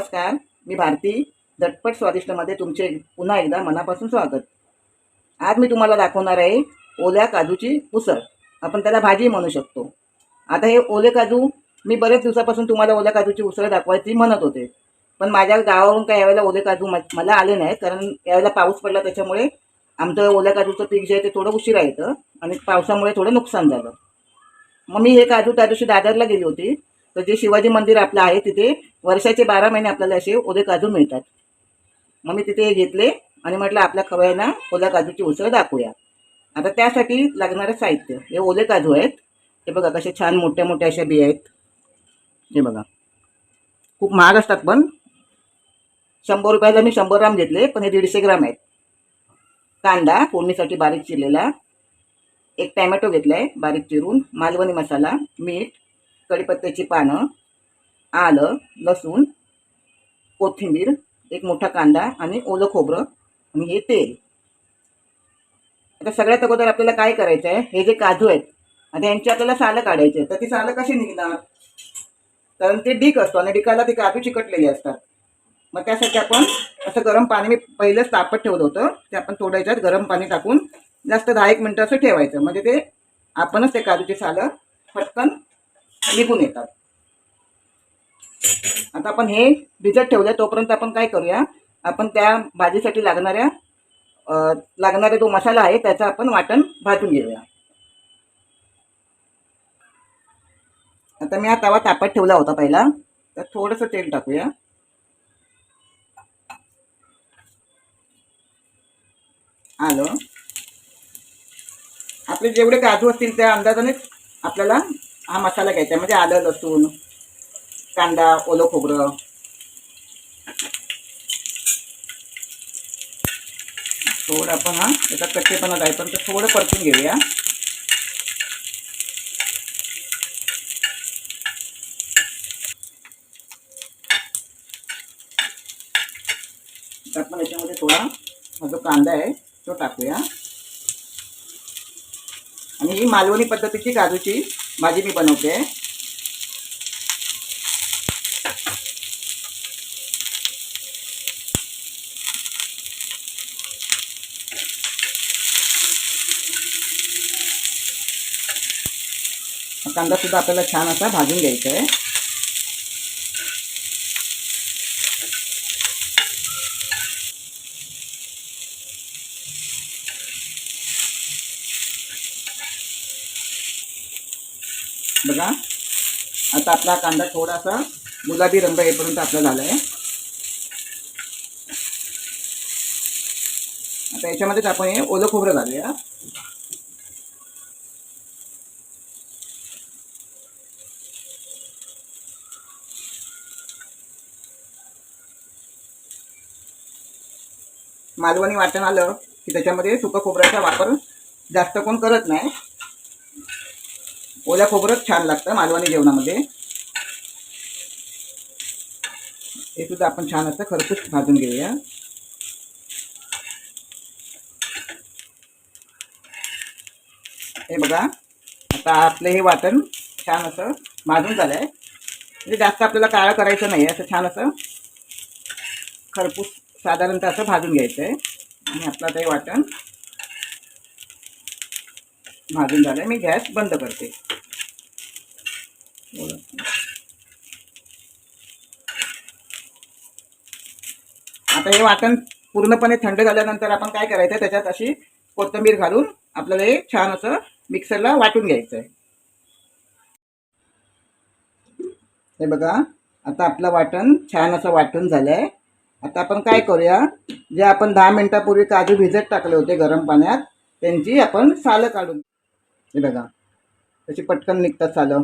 नमस्कार मी भारती. झटपट स्वादिष्टमध्ये तुमचे पुन्हा एकदा मनापासून स्वागत. आज मी तुम्हाला दाखवणार आहे ओल्या काजूची उसळ. आपण त्याला भाजी म्हणू शकतो. आता हे ओले काजू मी बरेच दिवसापासून तुम्हाला ओल्या काजूची उसळ दाखवायची म्हणत होते. पण माझ्या गावावरून काही यावेळेला ओले काजू मला आले नाहीत कारण यावेळेला पाऊस पडला त्याच्यामुळे आमचं ओल्या काजूचं पीक जे आहे ते थोडं उशिरा येतं आणि पावसामुळे थोडं नुकसान झालं. मग मी हे काजू त्या दिवशी दादरला गेली होती. तर जे शिवाजी मंदिर आपलं आहे तिथे वर्षाचे बारा महिने आपल्याला असे ओले काजू मिळतात. मग मी तिथे हे घेतले आणि म्हटलं आपल्या खवयांना ओल्या काजूची उसळ दाखवूया. आता त्यासाठी लागणारं साहित्य हे ओले काजू आहेत. हे बघा कसे छान मोठ्या मोठ्या अशा बिया आहेत. हे बघा. खूप महाग असतात पण. शंभर रुपयाला मी शंभर ग्राम घेतले पण हे दीडशे ग्राम आहेत. कांदा फोडणीसाठी बारीक चिरलेला. एक टॅमॅटो घेतला आहे बारीक चिरून. मालवणी मसाला मीठ कढीपत्त्याची पानं आलं लसूण कोथिंबीर एक मोठा कांदा आणि ओलं खोबरं आणि हे तेल. आता सगळ्यात अगोदर आपल्याला काय करायचं आहे हे जे काजू आहेत आता यांची आपल्याला सालं काढायची आहे तर ती सालं कशी निघणार? कारण ते डीक असतो आणि डिकाला ती काजू चिकटलेली असतात. मग त्यासाठी आपण असं गरम पाणी मी पहिलंच तापत ठेवलं होतं. ते आपण थोड्या ह्याच्यात गरम पाणी टाकून जास्त दहा एक मिनटं असं ठेवायचं. म्हणजे ते आपणच ते काजूची सालं पटकन निघून येतात. आता आपण हे भिजत ठेवलं तोपर्यंत आपण काय करूया? आपण त्या भाजीसाठी लागणाऱ्या लागणारा जो मसाला आहे त्याचं आपण वाटण भाजून घेऊया. आता मी हा तवा तापत ठेवला होता पहिला. तर थोडंसं तेल टाकूया. आलं. आपले जेवढे काजू असतील त्या अंदाजानेच आपल्याला हा मसाला घ्यायचा आहे. म्हणजे आलं लसूण कांदा ओलं खोबरं थोडं आपण हा त्याचा कच्चेपणा जाईपर्यंत थोडं परतून घेऊया आपण याच्यामध्ये थोडा हा जो कांदा आहे तो टाकूया आणि ही मालवणी पद्धतीची काजूची भाजी मी बनवते. कांदा सुद्धा आपल्याला छान असा भाजून घ्यायचा आहे. बघा. आता आपला कांदा थोडासा गुलाबी रंग येईपर्यंत आपला झाला आहे आता याच्यामध्येच आपण हे ओलं खोबरं घालूया. मालवणी वाटण आलं की त्याच्यामध्ये सुकं खोबऱ्याचा वापर जास्त कोण करत नाही. ओल्या खोबरंच छान लागतं मालवणी जेवणामध्ये. हे सुद्धा आपण छान असं खरपूस भाजून घेऊया. हे बघा आता आपलं हे वाटण छान असं भाजून झालं आहे म्हणजे जास्त आपल्याला काळं करायचं नाही असं छान असं खरपूस साधारणतः असं भाजून घ्यायचं आहे आणि आपलं आता हे वाटण भाजून झालं मी गॅस बंद करते. आता हे वाटण पूर्णपणे थंड झाल्यानंतर आपण काय करायचं त्याच्यात अशी कोथिंबीर घालून आपल्याला हे छान असं मिक्सरला वाटून घ्यायचं आहे हे बघा आता आपलं वाटण छान असं वाटून झालं आहे आता आपण काय करूया जे आपण दहा मिनटापूर्वी काजू भिजत टाकले होते गरम पाण्यात त्यांची आपण सालं काढून हे बघा तशी पटकन निघतात सालं.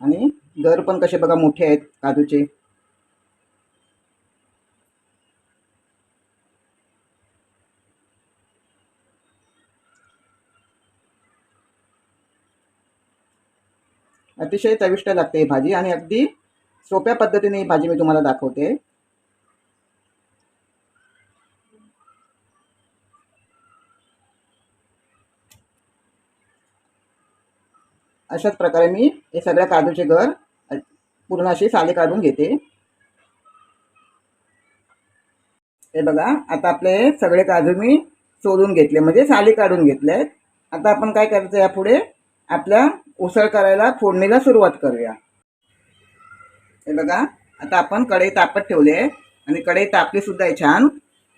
आणि दर पण कसे बघा मोठे आहेत काजूचे. अतिशय चविष्ट लागते ही भाजी आणि अगदी सोप्या पद्धतीने ही भाजी मी तुम्हाला दाखवते. अशाच प्रकारे मी हे सगळ्या काजूचे घर पूर्ण अशी साले काढून घेते. हे बघा आता आपले सगळे काजू मी सोलून घेतले म्हणजे साली काढून घेतले आहेत आता आपण काय करायचं यापुढे? आपल्या उसळ करायला फोडणीला सुरुवात करूया. हे बघा आता आपण कढई तापत ठेवली आहे आणि कढई तापलीसुद्धा आहे छान.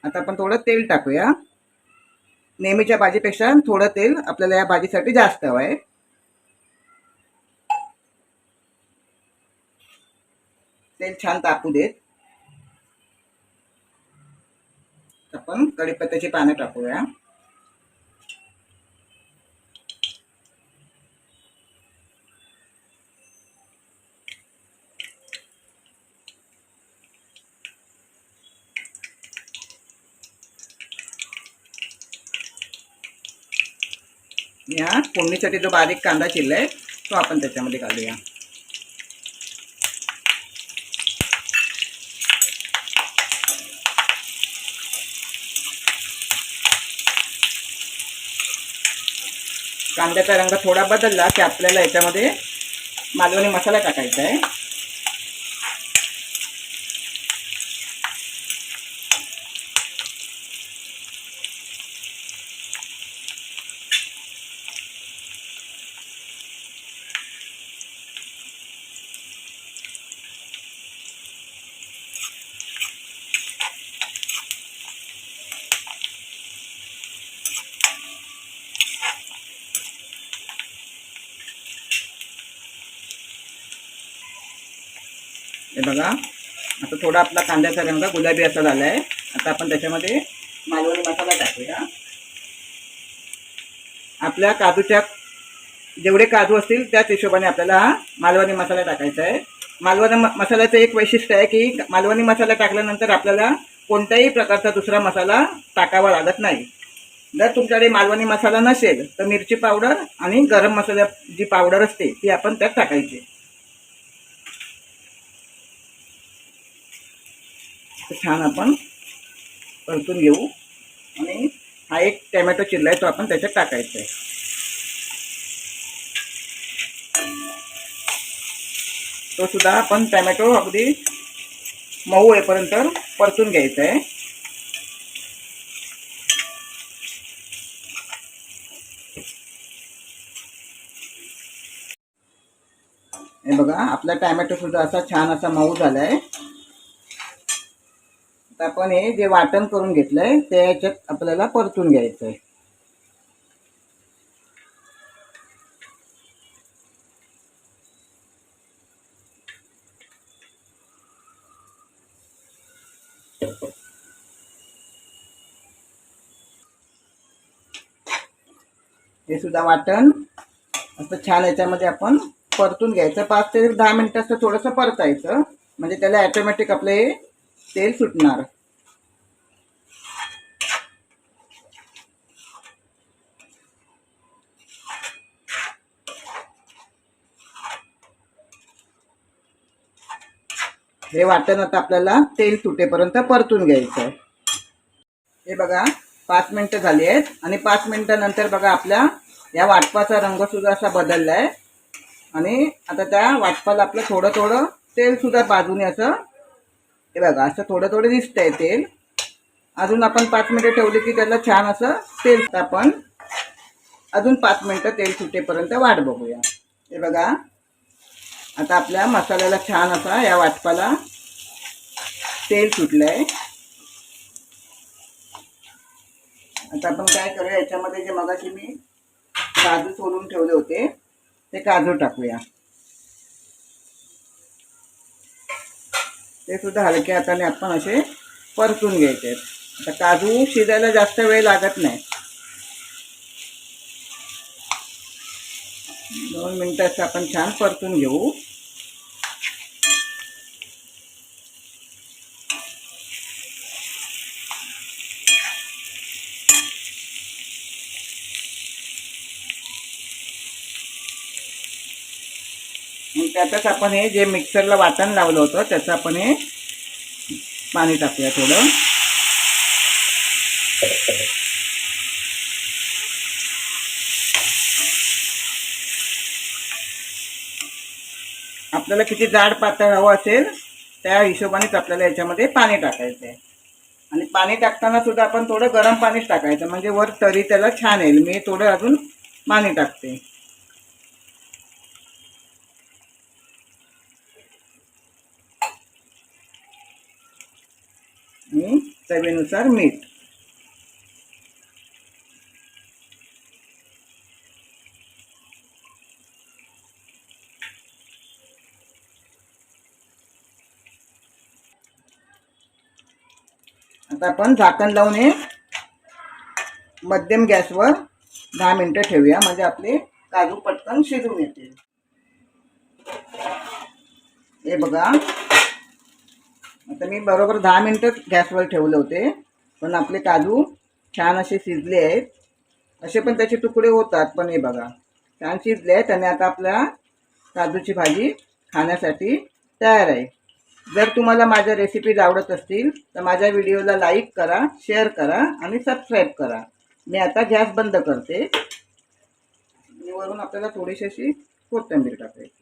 आता आपण थोडं तेल टाकूया. नेहमीच्या भाजीपेक्षा थोडं तेल आपल्याला या भाजीसाठी जास्त हवं आहे. तेल छान तापू देत. आपण कढीपत्त्याची पानं टाकूया. या फोडणीसाठी जो बारीक कांदा चिरलाय तो आपण त्याच्यामध्ये घालूया. कांद्याचा रंग थोडा बदलला की आपल्याला याच्यामध्ये मालवणी मसाला टाकायचा आहे. हे बघा. आता थोडा आपला कांद्याचा रंग गुलाबी असा झाला आहे आता आपण त्याच्यामध्ये मालवणी मसाला टाकूया. आपल्या काजूच्या जेवढे काजू असतील त्याच हिशोबाने आपल्याला हा मालवणी मसाला टाकायचा आहे. मालवणी मसाल्याचं एक वैशिष्ट्य आहे की मालवणी मसाला टाकल्यानंतर आपल्याला कोणत्याही प्रकारचा दुसरा मसाला टाकावा लागत नाही. जर तुमच्याकडे मालवणी मसाला नसेल तर मिरची पावडर आणि गरम मसाला जी पावडर असते ती आपण त्यात टाकायची. तर छान आपण परतून घेऊ. आणि हा एक टॅमॅटो चिरला आहे तो आपण त्याच्यात टाकायचा आहे. तो सुद्धा आपण टॅमॅटो अगदी मऊ होईपर्यंत परतून घ्यायचा आहे. हे बघा आपला टॅमॅटो सुद्धा असा छान असा मऊ झाला आहे आपण हे जे वाटण करून घेतलंय ते याच्यात आपल्याला परतून घ्यायचं आहे हे सुद्धा वाटण असं छान याच्यामध्ये आपण परतून घ्यायचं. पाच ते दहा मिनिटं असं थोडंसं परतायचं. म्हणजे त्याला ॲटोमॅटिक आपलं हे तेल सुटणार हे वाटण आता आपल्याला तेल सुटेपर्यंत परतून घ्यायचं आहे हे बघा पाच मिनटं झाली आहेत आणि पाच मिनटानंतर बघा आपल्या या वाटपाचा रंग सुद्धा असा बदलला आहे आणि आता त्या वाटपाला आपलं थोडं थोडं तेल सुद्धा बाजूने असं हे बघा असं थोडं थोडं दिसतंय तेल. अजून आपण पाच मिनटं ठेवली की त्याला छान असं तेल आपण अजून पाच मिनटं तेल सुटेपर्यंत वाट बघूया. हे बघा आता आपल्या मसाल्याला छान असा या वाटपाला तेल सुटलं आहे आता आपण काय करूया याच्यामध्ये जे मगाशी मी काजू सोलून ठेवले होते ते काजू टाकूया. ते सुद्धा हलक्या हाताने आपण असे परतून घ्यायचे. आहेत आता काजू शिजायला जास्त वेळ लागत नाही. दोन मिनटाचं आपण छान परतून घेऊ. त्यातच आपण हे जे मिक्सरला वाटण लावलं होतं त्याचं आपण हे पाणी टाकूया थोडं. आपल्याला किती जाड पातळ हवं असेल त्या हिशोबानेच आपल्याला याच्यामध्ये पाणी टाकायचं आहे. आणि पाणी टाकताना सुद्धा आपण थोडं गरम पाणीच टाकायचं म्हणजे वर तरी त्याला छान येईल. मी थोडं अजून पाणी टाकते आणि चवीनुसार मीठ. आता आपण झाकण लावून हे मध्यम गॅसवर दहा मिनटं ठेवूया. म्हणजे आपले काजू पटकन शिजून येतील. हे बघा. मी बरोबर दहा मिनटं गॅसवर ठेवले होते. पण आपले काजू छान असे शिजले आहेत. असे पण त्याचे तुकडे होतात पण हे बघा. छान शिजले आहेत आणि आता आपल्या काजूची भाजी खाण्यासाठी तयार आहे. जर तुम्हाला माझ्या रेसिपीज आवडत असतील तर माझ्या व्हिडिओला लाईक करा शेअर करा आणि सबस्क्राईब करा. मी आता गॅस बंद करते. आणि वरून आपल्याला थोडीशी अशी कोथिंबीर टाकायची.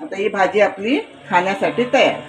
आता ही भाजी आपली खाण्यासाठी तयार.